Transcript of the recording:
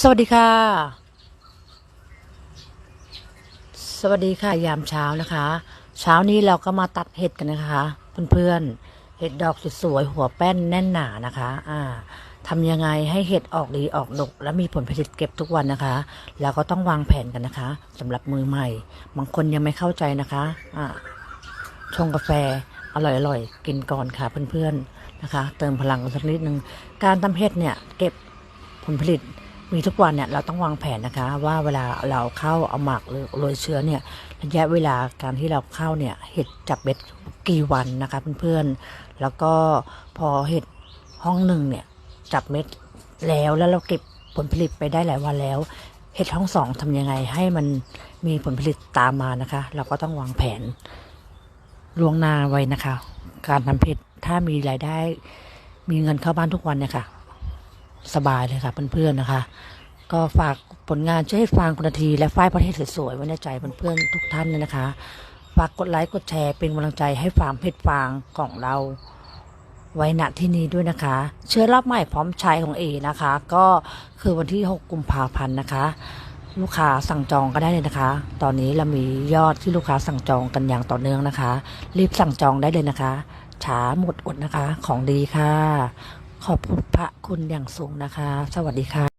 สวัสดีค่ะ สวัสดีค่ะยามเช้านะคะ เช้านี้เราก็มาตัดเห็ดกันนะคะ เพื่อนๆเห็ดดอกสวยๆหัวแป้นแน่นหนานะคะ อ่าทำยังไงให้เห็ดออกดีออกดก และมีผลผลิตเก็บทุกวันนะคะเราก็ต้องวางแผนกันนะคะสำหรับมือใหม่ บางคนยังไม่เข้าใจนะคะอ่าชงกาแฟอร่อยๆกินก่อนค่ะเพื่อนๆนะคะ เติมพลังสักนิดนึงการทำเห็ดเนี่ยเก็บผลผลิต มีทุกวันเนี่ยเราต้องวางแผนนะคะ ว่าเวลาเราเข้าเอาหมักหรือโรยเชื้อเนี่ยระยะเวลาการที่เราเข้าเนี่ยเห็ดจับเบ็ดกี่วันนะคะเพื่อนๆแล้วก็พอเห็ดห้องหนึ่งเนี่ยจับเม็ดแล้วแล้วเราเก็บผลผลิตไปได้หลายวันแล้วเห็ดห้องสองทำยังไงให้มันมีผลผลิตตามมานะคะ เราก็ต้องวางแผนล่วงหน้าไว้นะคะ การทำเพชรถ้ามีรายได้มีเงินเข้าบ้านทุกวันเนี่ยค่ะ สบายเลยค่ะเพื่อนๆนะคะ ก็ฝากผลงานช่วยให้ฟางคุณที และฝ้ายประเทศสวยๆไว้ในใจเพื่อนๆทุกท่านเลยนะคะ ฝากกดไลค์กดแชร์เป็นกำลังใจให้ฟาร์มเพชรฟางของเรา ไว้ณที่นี้ด้วยนะคะ เชื้อรอบใหม่พร้อมใช้ของเอนะคะ ก็คือวันที่ 6 กุมภาพันธ์นะคะ ลูกค้าสั่งจองก็ได้เลยนะคะ ตอนนี้เรามียอดที่ลูกค้าสั่งจองกันอย่างต่อเนื่องนะคะ รีบสั่งจองได้เลยนะคะช้าหมดอดนะคะของดีค่ะ ขอบคุณพระคุณอย่างสูงนะคะ สวัสดีค่ะ